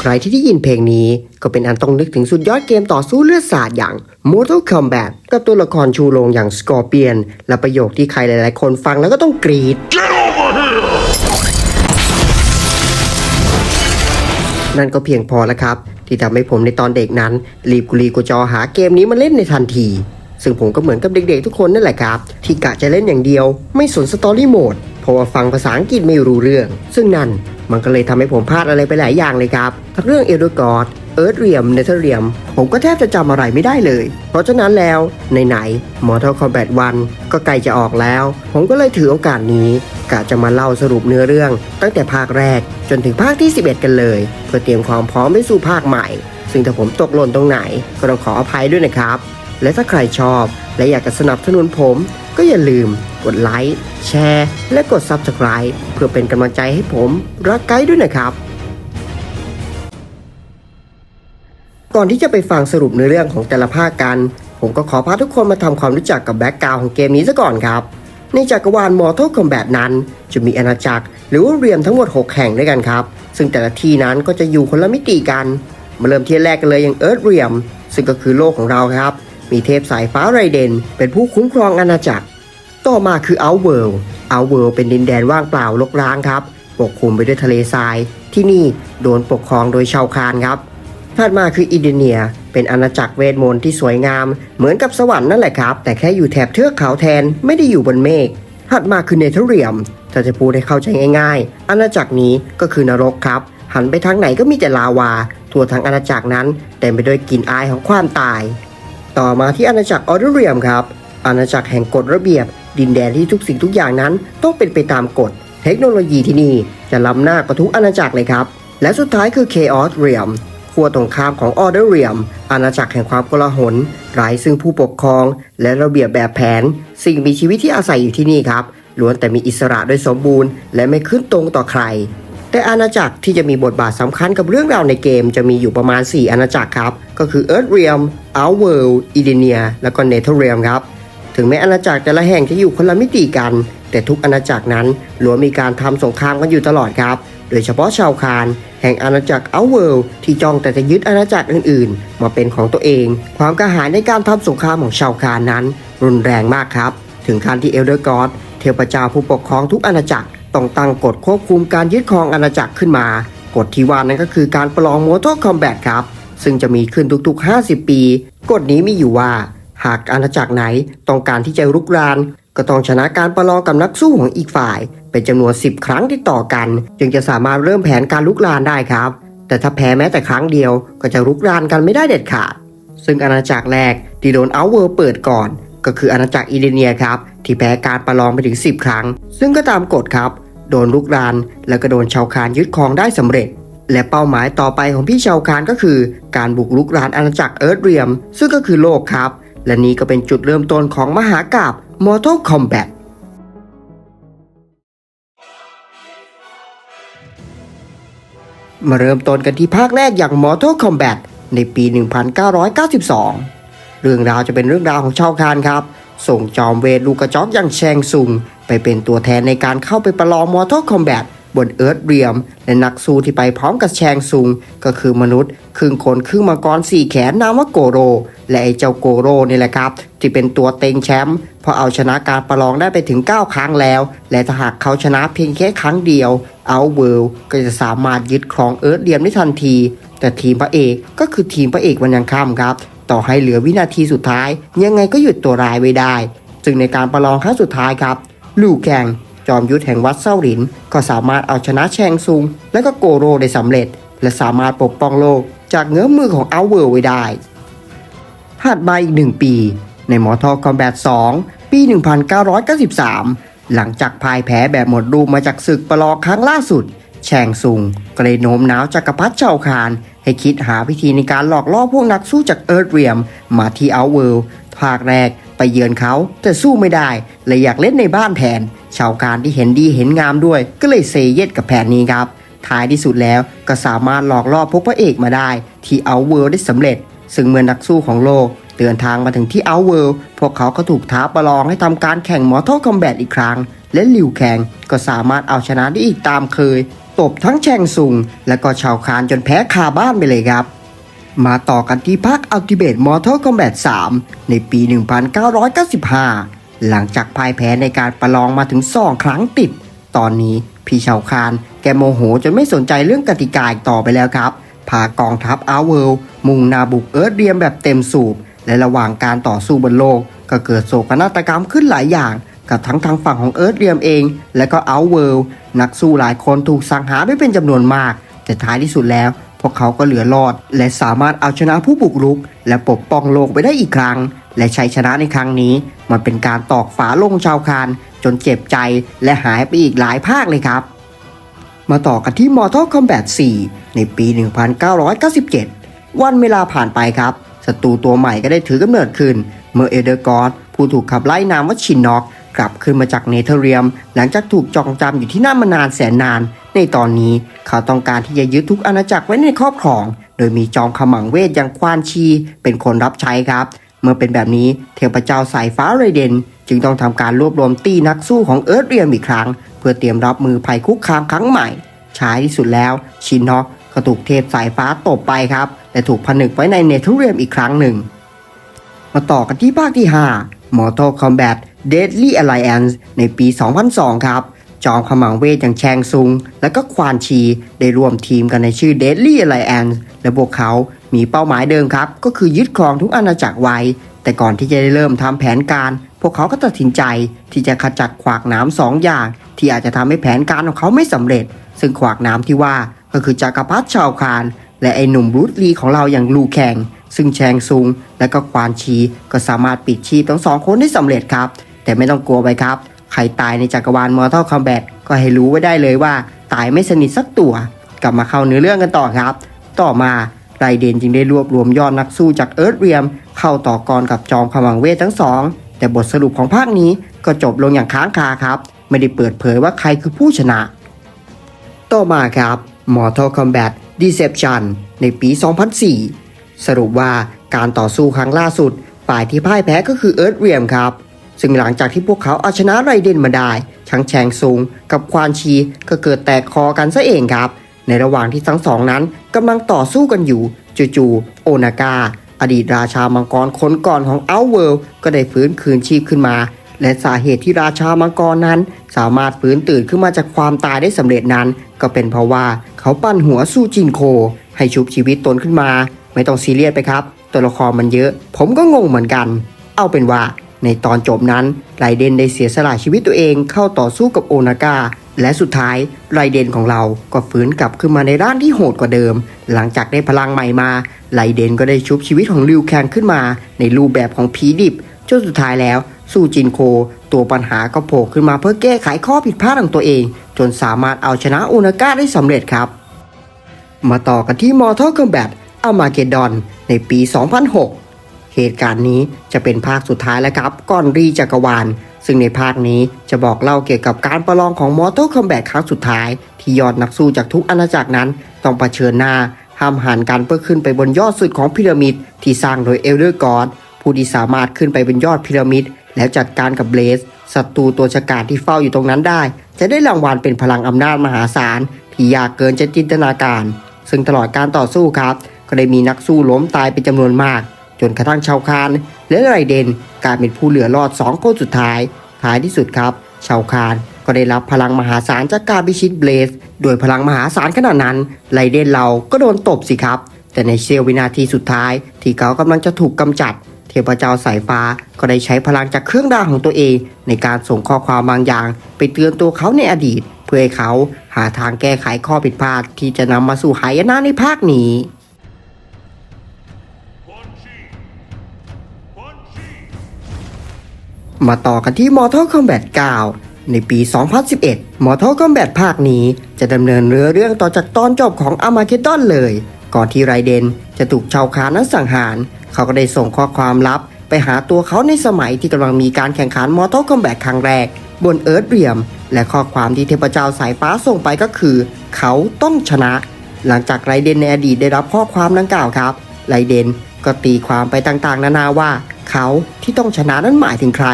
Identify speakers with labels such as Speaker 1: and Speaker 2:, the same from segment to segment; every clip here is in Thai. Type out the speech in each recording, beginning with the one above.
Speaker 1: ใครที่ได้ยินเพลงนี้ก็เป็นอันต้องนึกถึงสุดยอดเกมต่อสู้เลือดสาดอย่าง Mortal Kombat กับตัวละครชูโรงอย่าง Scorpion และประโยคที่ใครหลายๆ คนฟังแล้วก็ต้องกรีด นั่นก็เพียงพอแล้วครับ ที่ทำให้ผมในตอนเด็กนั้น รีบกุลีกุจอหาเกมนี้มาเล่นในทันที ซึ่งผมก็เหมือนกับเด็กๆทุกคนนั่นแหละครับ ที่กะจะเล่นอย่างเดียว ไม่สนสตอรี่โหมดเพราะว่าฟังภาษาอังกฤษไม่รู้เรื่อง ซึ่งนั่น มันก็เลยทำให้ผมพลาดอะไรไปหลายอย่างเลยครับทั้งเรื่องเอลดกอดเอิร์ธเรียมเนเธอร์เรียม ผมก็แทบจะจำอะไรไม่ได้เลย เพราะฉะนั้นแล้วไหนๆ Mortal Kombat 1 ก็ใกล้จะออกแล้ว ผมก็เลยถือโอกาสนี้กะจะมาเล่าสรุปเนื้อเรื่อง ตั้งแต่ภาคแรกจนถึงภาคที่ 11 กันเลย เพื่อเตรียมความพร้อมไปสู่ภาคใหม่ ซึ่งถ้าผมตกหล่นตรงไหน ก็ต้องขออภัยด้วยนะครับ และถ้าใครชอบ และอยากจะสนับสนุนผม ก็อย่าลืม กดไลค์ แชร์ และกด Subscribe เพื่อเป็นกำลังใจให้ผมรักไกด์ด้วยนะครับ ก่อนที่จะไปฟังสรุปเนื้อเรื่องของแต่ละภาคกัน ผมก็ขอพาทุกคนมาทำความรู้จักกับแบ็กกราวของเกมนี้ซะก่อนครับ ในจักรวาล Mortal Kombat นั้น จะมีอาณาจักรหรือว่าเรียมทั้งหมด 6 แห่งด้วยกันครับ ซึ่งแต่ละที่นั้นก็จะอยู่คนละมิติกัน มาเริ่มที่แรกกันเลยอย่างเอิร์ธเรียมซึ่งก็คือโลกของเราครับ มีเทพสายฟ้าไรเดนเป็นผู้คุ้มครองอาณาจักร ต่อมาคือ Outworld Outworld เป็นดินแดนว่างเปล่าลกร้างครับ ปกคลุมไปด้วยทะเลทราย ที่นี่โดนปกครองโดยชาวคานครับถัดมาคืออินเดียเนีย เป็นอาณาจักรเวทมนต์ที่สวยงาม เหมือนกับสวรรค์นั่นแหละครับ แต่แค่อยู่แถบเทือกเขาแทนไม่ได้อยู่บนเมฆถัดมาคือเนเธอร์เรียมถ้าจะพูดให้เข้าใจง่ายๆ อาณาจักรนี้ก็คือนรกครับ หันไปทางไหนก็มีแต่ลาวา ทั่วทั้งอาณาจักรนั้นเต็มไปด้วยกลิ่นอายของความตาย ต่อมาที่อาณาจักรออเดเรียมครับ อาณาจักรแห่งกฎระเบียบ ดินแดนที่ทุกสิ่งทุกอย่างนั้นต้องเป็นไปตามกฎ เทคโนโลยีที่นี่จะล้ำหน้ากว่าทุกอาณาจักรเลยครับ และสุดท้ายคือ Chaos Realm ขั้วตรงข้ามของ Order Realm อาณาจักรแห่งความโกลาหลไร้ซึ่งผู้ปกครอง และระเบียบแบบแผน สิ่งมีชีวิตที่อาศัยอยู่ที่นี่ครับล้วนแต่มีอิสระโดยสมบูรณ์ และไม่ขึ้นตรงต่อใคร แต่อาณาจักรที่จะมีบทบาทสำคัญกับเรื่องราวในเกมจะมีอยู่ประมาณ 4 อาณาจักรครับ ก็คือ Earth Realm Outworld e d e n i a แล้วก็ Nether Realm ครับ ถึงแม้อาณาจักรแต่ละแห่งจะอยู่คนละมิติกัน แต่ทุกอาณาจักรนั้นล้วนมีการทำสงครามกันอยู่ตลอดครับ โดยเฉพาะชาวคานแห่งอาณาจักรเอาเวิลที่จ้องแต่จะยึดอาณาจักรอื่นๆ มาเป็นของตัวเอง ความกระหายในการทำสงครามของชาวคานนั้น รุนแรงมากครับ ถึงขั้นที่เอลเดอร์กอดเทพเจ้าผู้ปกครองทุกอาณาจักรต้องตั้งกฎควบคุมการยึดครองอาณาจักรขึ้นมา กฎที่ว่านั้นก็คือการประลอง Mortal Kombat ครับ ซึ่งจะมีขึ้นทุกๆ 50 ปี กฎนี้มีอยู่ว่า หากอาณาจักรไหนต้องการที่จะรุกราน ก็ต้องชนะการประลองกับนักสู้ของอีกฝ่าย เป็นจำนวน 10 ครั้งติดต่อกัน จึงจะสามารถเริ่มแผนการลุกรานได้ครับ แต่ถ้าแพ้แม้แต่ครั้งเดียวก็จะรุกรานกันไม่ได้เด็ดขาด ซึ่งอาณาจักรแรกที่โดนเอาเวอร์เปิดก่อน ก็คืออาณาจักรอีเดเนียครับที่แพ้การประลองไปถึง 10 ครั้ง ซึ่งก็ตามกฎครับ โดนลุกราน แล้วก็โดนชาวคานยึดครองได้สำเร็จและเป้าหมายต่อไปของพี่ชาวคานก็คือ การบุกรุกรานอาณาจักรเอิร์ธเรียม ซึ่งก็คือโลกครับ และนี่ก็เป็นจุดเริ่มต้นของมหากาบ Mortal Kombat มาเริ่มต้นกันที่ภาคแรกอย่าง Mortal Kombat ในปี 1992 เรื่องราวจะเป็นเรื่องราวของชาวคานครับ ส่งจอมเวทลูกกระจอกอย่างแชงซุงไปเป็นตัวแทนในการเข้าไปประลอง Mortal Kombat บนเอิร์ธเรียม และนักสู้ที่ไปพร้อมกับแชงซุง ก็คือมนุษย์ครึ่งคนครึ่งมังกรสี่แขนนามว่าโกโร และไอ้เจ้าโกโรนี่แหละครับ ที่เป็นตัวเต็งแชมป์เพราะเอาชนะการประลองได้ไปถึง 9 ครั้งแล้ว และถ้าหากเขาชนะเพียงแค่ครั้งเดียวเอาเวิลก็จะสามารถยึดครองเอิร์ธเรียมได้ทันที แต่ทีมพระเอกก็คือทีมพระเอกวันยังค่ำครับ ต่อให้เหลือวินาทีสุดท้าย ยังไงก็หยุดตัวร้ายไว้ได้ซึ่งในการประลองครั้งสุดท้ายครับ ลู่แข่ง จอมยุทธแห่งวัดเซาหลิน ก็สามารถเอาชนะแชงซุง และก็โกโรได้สำเร็จ และสามารถปกป้องโลกจากเงื้อมือของเอาเวิร์ไว้ได้ถัดมาอีกหนึ่งปี ใน Mortal Kombat 2ปี 1993 หลังจากพ่ายแพ้แบบหมดรูปมาจากศึกประลองครั้งล่าสุด แชงซุงก็เลยโน้มน้าวจักรพรรดิเจ้าคานให้คิดหาวิธีในการหลอกล่อพวกนักสู้จากเอิร์ธเรียม มาที่เอาเวิลด์ภาคแรกไปเยือนเขาแต่สู้ไม่ได้เลยอยากเล่นในบ้านแทน ชาวการที่เห็นดีเห็นงามด้วย ก็เลยเซเยสกับแผนนี้ครับ ท้ายที่สุดแล้วก็สามารถหลอกล่อพวกพระเอกมาได้ ที่เอาเวิลด์ได้สำเร็จ ซึ่งเมื่อนักสู้ของโลกเดินทางมาถึงที่เอาเวิลด์พวกเขาก็ถูกท้าประลองให้ทำการแข่งมอ r t ท l คอมแบทอีกครั้ง และลิวแข่งก็สามารถเอาชนะได้อีกตามเคย ตบทั้งแชงซุงและก็ชาวคานจนแพ้คาบ้านไปเลยครับมาต่อกันที่ภาค Ultimate Mortal Kombat 3 ในปี 1995 หลังจากพ่ายแพ้ในการประลองมาถึง2ครั้งติด ตอนนี้พี่ชาวคานแกโมโหจนไม่สนใจเรื่องกติกาอีกต่อไปแล้วครับ พากองทัพอาเวิลมุ่งนาบุกเอิร์ธเรียมแบบเต็มสูบ และระหว่างการต่อสู้บนโลก ก็เกิดโศกนาฏกรรมขึ้นหลายอย่าง กับทั้งทางฝั่งของเอิร์ธเรียมเอง และก็อาเวิลนักสู้หลายคนถูกสังหารไปเป็นจำนวนมาก แต่ท้ายที่สุดแล้วพวกเขาก็เหลือรอด และสามารถเอาชนะผู้บุกรุก และปกป้องโลกไปได้อีกครั้ง และชัยชนะในครั้งนี้ มันเป็นการตอกฝาลงชาวคานจนเจ็บใจและหายไปอีกหลายภาคเลยครับ มาต่อกันที่ Mortal Kombat 4 ในปี 1997 วันเวลาผ่านไปครับศัตรูตัวใหม่ก็ได้ถือกำเนิดขึ้น เมื่อเอเดอร์กอรผู้ถูกขับไล่นามว่าชินน็อกกลับขึ้นมาจากเนเธอร์เรียม หลังจากถูกจองจำอยู่ที่นั่นมานานแสนนาน ในตอนนี้เขาต้องการที่จะยึดทุกอาณาจักรไว้ในครอบครอง โดยมีจอมขมังเวทอย่างควานชี เป็นคนรับใช้ครับ เมื่อเป็นแบบนี้เทพเจ้าสายฟ้าเรเดน จึงต้องทำการรวบรวมตีนักสู้ของเอิร์ธเรียมอีกครั้ง เพื่อเตรียมรับมือภัยคุกคามครั้งใหม่ช้าที่สุดแล้ว ชินฮอกก็ถูกเทพสายฟ้าตบไปครับและถูกผนึกไว้ในเนเธอร์เรียมอีกครั้งหนึ่ง มาต่อกันที่ภาคที่ 5 Mortal Kombat Deadly Alliance ในปี 2002 ครับ จอมขมังเวทอย่างแชงซุง และก็ควานชีได้ร่วมทีมกันในชื่อ Deadly Alliance และพวกเขามีเป้าหมายเดิมครับ ก็คือยึดครองทุกอาณาจักรไว้ แต่ก่อนที่จะได้เริ่มทำแผนการ พวกเขาก็ตัดสินใจที่จะขจัดขวากน้ำสองอย่าง ที่อาจจะทำให้แผนการของเขาไม่สำเร็จ ซึ่งขวากน้ำที่ว่าก็คือจักรพรรดิชาวคานและไอ้หนุ่มบรูซลีของเราอย่างลูแข่งซึ่งแชงซุง และก็ควานชีก็สามารถปิดชีพทั้งสองคนได้สำเร็จครับ แต่ไม่ต้องกลัวไปครับ ใครตายในจักรวาล Mortal Kombat ก็ให้รู้ไว้ได้เลยว่า ตายไม่สนิทสักตัว กลับมาเข้าเนื้อเรื่องกันต่อครับ ต่อมาไรเดนจึงได้รวบรวมยอดนักสู้จากเอิร์ธเรียม เข้าต่อกรกับจอมขมังเวททั้งสอง แต่บทสรุปของภาคนี้ก็จบลงอย่างค้างคาครับ ไม่ได้เปิดเผยว่าใครคือผู้ชนะ ต่อมาครับ Mortal Kombat Deception ในปี 2004 สรุปว่าการต่อสู้ครั้งล่าสุด ฝ่ายที่พ่ายแพ้ก็คือเอิร์ธเรียมครับ ซึ่งหลังจากที่พวกเขาเอาชนะไรเดนมาได้ทั้งแชงซุงกับควานชีก็เกิดแตกคอกันซะเองครับ ในระหว่างที่ทั้งสองนั้นกำลังต่อสู้กันอยู่จู่ๆโอนากาอดีตราชามังกรคนก่อนของเอาเวิลก็ได้ฟื้นคืนชีพขึ้นมา และสาเหตุที่ราชามังกรนั้น สามารถฟื้นตื่นขึ้นมาจากความตายได้สำเร็จนั้น ก็เป็นเพราะว่าเขาปั้นหัวสู้จินโค ให้ชุบชีวิตตนขึ้นมา ไม่ต้องซีเรียสไปครับ ตัวละครมันเยอะ ผมก็งงเหมือนกัน เอาเป็นว่า ในตอนจบนั้นไรเดนได้เสียสละชีวิตตัวเองเข้าต่อสู้กับโอนากาและสุดท้ายไรเดนของเราก็ฟื้นกลับขึ้นมาในร่างที่โหดกว่าเดิม หลังจากได้พลังใหม่มาไรเดนก็ได้ชุบชีวิตของลิวแคนขึ้นมา ในรูปแบบของผีดิบจนสุดท้ายแล้วสู้จินโค ตัวปัญหาก็โผล่ขึ้นมาเพื่อแก้ไขข้อผิดพลาดของตัวเอง จนสามารถเอาชนะโอนากาได้สำเร็จครับ มาต่อกันที่ Mortal Kombat Armageddon ในปี 2006 เหตุการณ์นี้จะเป็นภาคสุดท้ายแล้วครับก่อนรีจักรวาล ซึ่งในภาคนี้จะบอกเล่าเกี่ยวกับการประลองของ Mortal Kombat ครั้งสุดท้าย ที่ยอดนักสู้จากทุกอาณาจักรนั้น ต้องเผชิญหน้าห้ามหันกันเพื่อขึ้นไปบนยอดสุดของพีระมิดที่สร้างโดยเอลเดอร์กอดผู้ที่สามารถขึ้นไปบนยอดพีระมิดแล้วจัดการกับเบลสศัตรูตัวฉกาจที่เฝ้าอยู่ตรงนั้นได้ จะได้รางวัลเป็นพลังอำนาจมหาศาลที่ยากเกินจะจินตนาการ ซึ่งตลอดการต่อสู้ครับ ก็ได้มีนักสู้ล้มตายเป็นจำนวนมาก จนกระทั่งชาวคานและไรเดนกลายเป็นผู้เหลือรอดสองคนสุดท้าย ท้ายที่สุดครับ ชาวคานก็ได้รับพลังมหาศาลจากการพิชิตเบลสโดยพลังมหาศาลขนาดนั้นไรเดนเราก็โดนตบสิครับ แต่ในเสี้ยววินาทีสุดท้าย ที่เขากำลังจะถูกกำจัด เทพเจ้าสายฟ้าก็ได้ใช้พลังจากเครื่องดาวของตัวเอง ในการส่งข้อความบางอย่าง ไปเตือนตัวเขาในอดีต เพื่อให้เขาหาทางแก้ไขข้อผิดพลาดที่จะนำมาสู่หายนะในภาคนี้ มาต่อกันที่ Mortal Kombat 9 ในปี 2011 Mortal Kombat ภาคนี้จะดำเนินเรือเรื่องต่อจากตอนจบของ Armageddon เลย ก่อนที่ไรเดนจะถูกชาวคานั้นสังหาร เขาก็ได้ส่งข้อความลับ ไปหาตัวเขาในสมัยที่กำลังมีการแข่งขัน Mortal Kombat ครั้งแรก บนเอิร์ธเรียม และข้อความที่เทพเจ้าสายฟ้าส่งไปก็คือ เขาต้องชนะ หลังจากไรเดนในอดีตได้รับข้อความดังกล่าวครับไรเดนก็ตีความไปต่างๆ นานาว่า เขาที่ต้องชนะนั้นหมายถึงใคร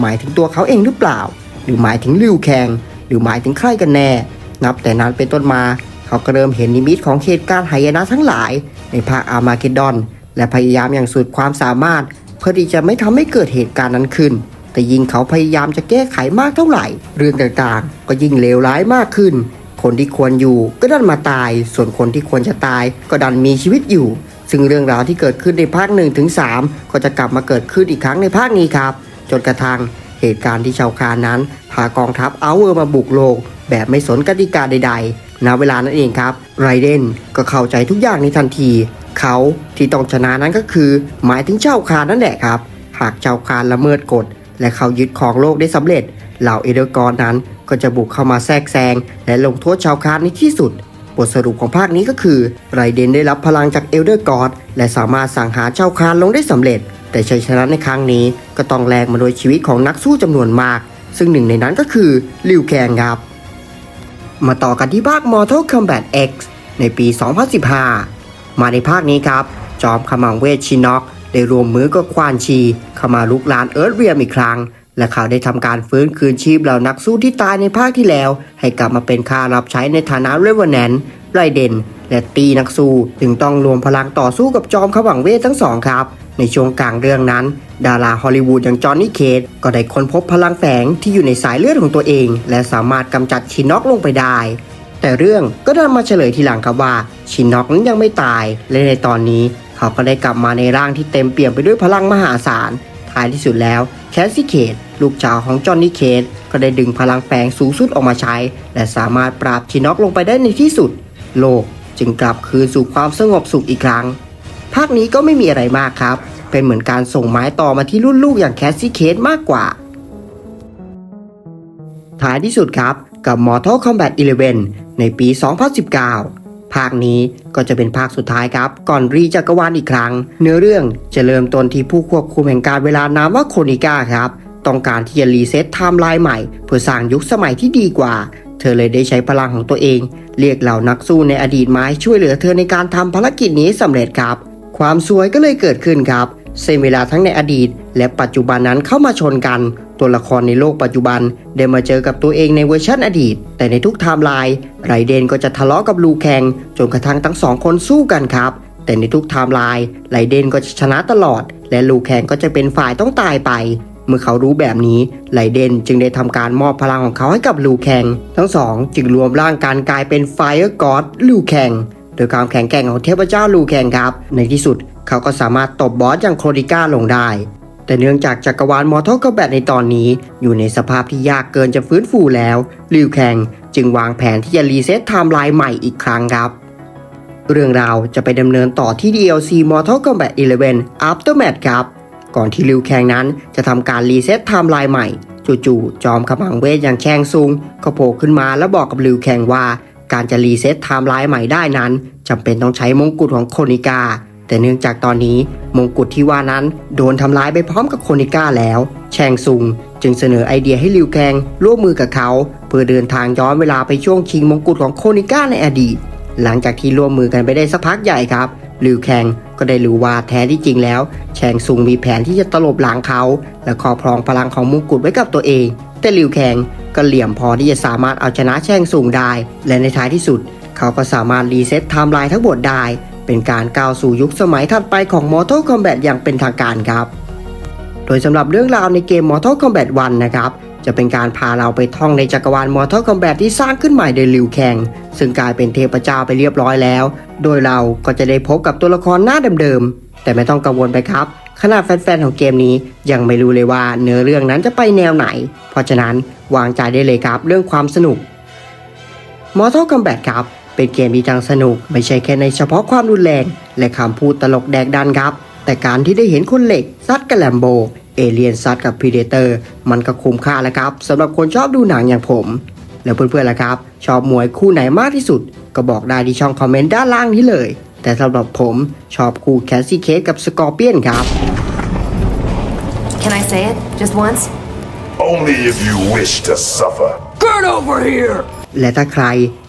Speaker 1: หมายถึงตัวเขาเองหรือเปล่า หรือหมายถึงลิวแคงหรือหมายถึงใครกันแน่ นับแต่นั้นเป็นต้นมา เขาก็เริ่มเห็นนิมิตของเหตุการณ์หายนะทั้งหลาย ในภาคอามาเกดดอน และพยายามอย่างสุดความสามารถ เพื่อที่จะไม่ทำให้เกิดเหตุการณ์นั้นขึ้น แต่ยิ่งเขาพยายามจะแก้ไขมากเท่าไหร่ เรื่องต่างๆ ก็ยิ่งเลวร้ายมากขึ้น คนที่ควรอยู่ก็ดันมาตาย ส่วนคนที่ควรจะตายก็ดันมีชีวิตอยู่ ซึ่งเรื่องราวที่เกิดขึ้นในภาค1ถึง3ก็จะกลับมาเกิดขึ้นอีกครั้งในภาคนี้ครับ จนกระทั่งเหตุการณ์ที่ชาวคานนั้น พากองทัพเอาเวอร์มาบุกโลก แบบไม่สนกติกาใดๆณเวลานั้นเองครับไรเดนก็เข้าใจทุกอย่างในทันที เขาที่ต้องชนะนั้นก็คือ หมายถึงเจ้าคานนั่นแหละครับ หากเจ้าคานละเมิดกฎ และเขายึดครองโลกได้สำเร็จเหล่าเอเดอร์กอนนั้นก็จะบุกเข้ามาแทรกแซงและลงโทษชาวคานในที่สุด บทสรุปของภาคนี้ก็คือ ไรเดนได้รับพลังจากเอลเดอร์กอดและสามารถสั่งหาเจ้าคานลงได้สำเร็จ แต่ชัยชนะในครั้งนี้ก็ต้องแลกมาโดยชีวิตของนักสู้จำนวนมาก ซึ่งหนึ่งในนั้นก็คือลิวแคงครับ มาต่อกันที่ภาค Mortal Kombat X ในปี 2015 มาในภาคนี้ครับ จอมขมังเวทชินอก ได้รวมมือกับควานชีเข้ามาลุกลานเอิร์ธเรียมอีกครั้ง และเขาได้ทำการฟื้นคืนชีพเหล่านักสู้ที่ตายในภาคที่แล้ว ให้กลับมาเป็นค่ารับใช้ในฐานะเรเวแนนไรเดนและตีนักสู้จึงต้องรวมพลังต่อสู้กับจอมขมังเวททั้งสองครับ ในช่วงกลางเรื่องนั้น ดาราฮอลลีวูดอย่างจอห์นนี่เคทก็ได้ค้นพบพลังแฝงที่อยู่ในสายเลือดของตัวเอง และสามารถกำจัดชินอกลงไปได้ แต่เรื่องก็ได้มาเฉลยทีหลังครับว่าชินน็อกนั้นยังไม่ตายและในตอนนี้ เขาก็ได้กลับมาในร่างที่เต็มเปี่ยมไปด้วยพลังมหาศาล ท้ายที่สุดแล้วแคสซี่เคทลูกชาวของจอห์นนี่เคทก็ได้ดึงพลังแฝงสูงสุดออกมาใช้ และสามารถปราบชิน็อกลงไปได้ในที่สุด โลกจึงกลับคืนสู่ความสงบสุขอีกครั้ง ภาคนี้ก็ไม่มีอะไรมากครับ เป็นเหมือนการส่งไม้ต่อมาที่รุ่นลูกอย่างแคสซี่เคทมากกว่า ท้ายที่สุดครับกับ Mortal Kombat 11 ในปี 2019 ภาคนี้ก็จะเป็นภาคสุดท้ายครับ ก่อนรีจักรวาลอีกครั้ง เนื้อเรื่องจะเริ่มต้นที่ผู้ควบคุมแห่งการเวลานามว่าโคนิก้าครับ ต้องการที่จะรีเซ็ตไทม์ไลน์ใหม่ เพื่อสร้างยุคสมัยที่ดีกว่า เธอเลยได้ใช้พลังของตัวเอง เรียกเหล่านักสู้ในอดีตมาให้ช่วยเหลือเธอในการทำภารกิจนี้สำเร็จครับ ความสวยก็เลยเกิดขึ้นครับเส้นเวลาทั้งในอดีต และปัจจุบันนั้นเข้ามาชนกัน ตัวละครในโลกปัจจุบันได้มาเจอกับตัวเองในเวอร์ชันอดีต แต่ในทุกไทม์ไลน์ไรเดนก็จะทะเลาะกับลูแคงจนกระทั่งทั้งสองคนสู้กันครับ แต่ในทุกไทม์ไลน์ไรเดนก็จะชนะตลอด และลูแคงก็จะเป็นฝ่ายต้องตายไป เมื่อเขารู้แบบนี้ไลเดนจึงได้ทำการมอบพลังของเขาให้กับลูแคงทั้งสองจึงรวมร่างกันกลายเป็นไฟร์กอดลูแคงโดยความแข็งแกร่งของเทพเจ้าลูแคงครับ ในที่สุดเขาก็สามารถตบบอสอย่างโครดิก้าลงได้ แต่เนื่องจากจักรวาลมอร์ทัลคอมแบทในตอนนี้ อยู่ในสภาพที่ยากเกินจะฟื้นฟูแล้วลิวแคงจึงวางแผนที่จะรีเซ็ตไทม์ไลน์ใหม่อีกครั้งครับ เรื่องราวจะไปดำเนินต่อที่ DLC Mortal Kombat 11 Aftermath ครับ ก่อนที่ลิวแคงนั้นจะทำการรีเซ็ตไทม์ไลน์ใหม่ จู่ๆจอมขมังเวทอย่างแชงซุงก็โผล่ขึ้นมาแล้วบอกกับลิวแคงว่า การจะรีเซ็ตไทม์ไลน์ใหม่ได้นั้นจำเป็นต้องใช้มงกุฎของโคนิกา แต่เนื่องจากตอนนี้มงกุฎที่ว่านั้นโดนทำลายไปพร้อมกับโคนิก้าแล้ว แชงซุงจึงเสนอไอเดียให้ลิวแคงร่วมมือกับเขา เพื่อเดินทางย้อนเวลาไปช่วงชิงมงกุฎของโคนิก้าในอดีต หลังจากที่ร่วมมือกันไปได้สักพักใหญ่ครับลิวแคงก็ได้รู้ว่าแท้ที่จริงแล้ว แชงซุงมีแผนที่จะตลบหลังเขา และครอบครองพลังของมงกุฎไว้กับตัวเอง แต่ลิวแคงก็เหลี่ยมพอที่จะสามารถเอาชนะแชงซุงได้ และในท้ายที่สุด เขาก็สามารถรีเซ็ตไทม์ไลน์ทั้งหมดได้ เป็นการก้าวสู่ยุคสมัยถัดไปของ Mortal Kombat อย่างเป็นทางการครับ โดยสำหรับเรื่องราวในเกม Mortal Kombat 1 นะครับ จะเป็นการพาเราไปท่องในจักรวาล Mortal Kombat ที่สร้างขึ้นใหม่โดยลิวแคงซึ่งกลายเป็นเทพเจ้าไปเรียบร้อยแล้ว โดยเราก็จะได้พบกับตัวละครหน้าเดิมๆ แต่ไม่ต้องกังวลไปครับขนาดแฟนๆ ของเกมนี้ยังไม่รู้เลยว่าเนื้อเรื่องนั้นจะไปแนวไหน เพราะฉะนั้นวางใจได้เลยครับเรื่องความสนุก Mortal Kombat ครับ เป็นเกมที่จังสนุก ไม่ใช่แค่ในเฉพาะความรุนแรง และคำพูดตลกแดกดันครับ แต่การที่ได้เห็นคนเหล็กซัดกับแลมโบ เอเลียนซัดกับพ r เดเตอร์ มันก็คุ้มค่าแล้วครับสำหรับคนชอบดูหนังอย่างผม แล้วเพื่อนๆล่ะครับ ชอบมวยคู่ไหนมากที่สุด ก็บอกได้ที่ช่องคอมเมนต์ด้านล่างนี้เลย แต่สำหรับผมชอบคู่แคสซี่เคสกับสกอร์เปียนครับ
Speaker 2: Can I say it? Just once?
Speaker 3: Only if you wish to suffer.
Speaker 2: Get over here!
Speaker 1: และถ้าใคร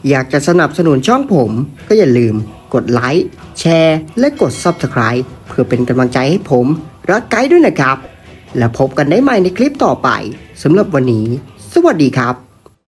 Speaker 1: อยากจะสนับสนุนช่องผม ก็อย่าลืมกดไลค์แชร์ และกด Subscribe เพื่อเป็นกำลังใจให้ผม รักไกด์ด้วยนะครับ และพบกันได้ใหม่ในคลิปต่อไปสำหรับวันนี้ สวัสดีครับ